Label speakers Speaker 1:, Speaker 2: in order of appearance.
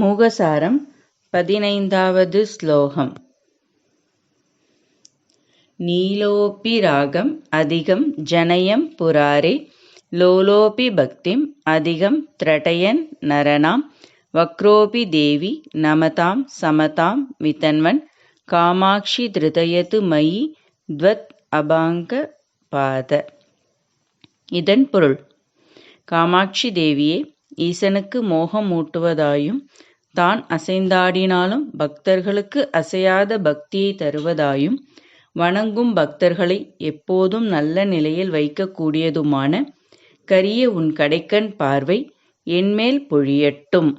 Speaker 1: மூகசாரம் பதினைந்தாவது ஸ்லோகம். நீலோபி ராகம் அதிகம் ஜனயம் புராரே லோலோபி பக்திம் அதிகம் திரட்டயன் நரனாம் வக்ரோபி தேவி நமதாம் சமதாம் வித்தன்வன் காமாட்சி திருதயத்து மயி துவத் அபாங்க பாத. இதன் பொருள் காமாட்சி தேவியே ஈசனுக்கு மோகம் ஊட்டுவதாயும் தான் அசைந்தாடினாலும் பக்தர்களுக்கு அசையாத பக்தியை தருவதாயும் வணங்கும் பக்தர்களை எப்போதும் நல்ல நிலையில் வைக்கக்கூடியதுமான கரிய உன் கடைக்கண் பார்வை என்மேல் பொழியட்டும்.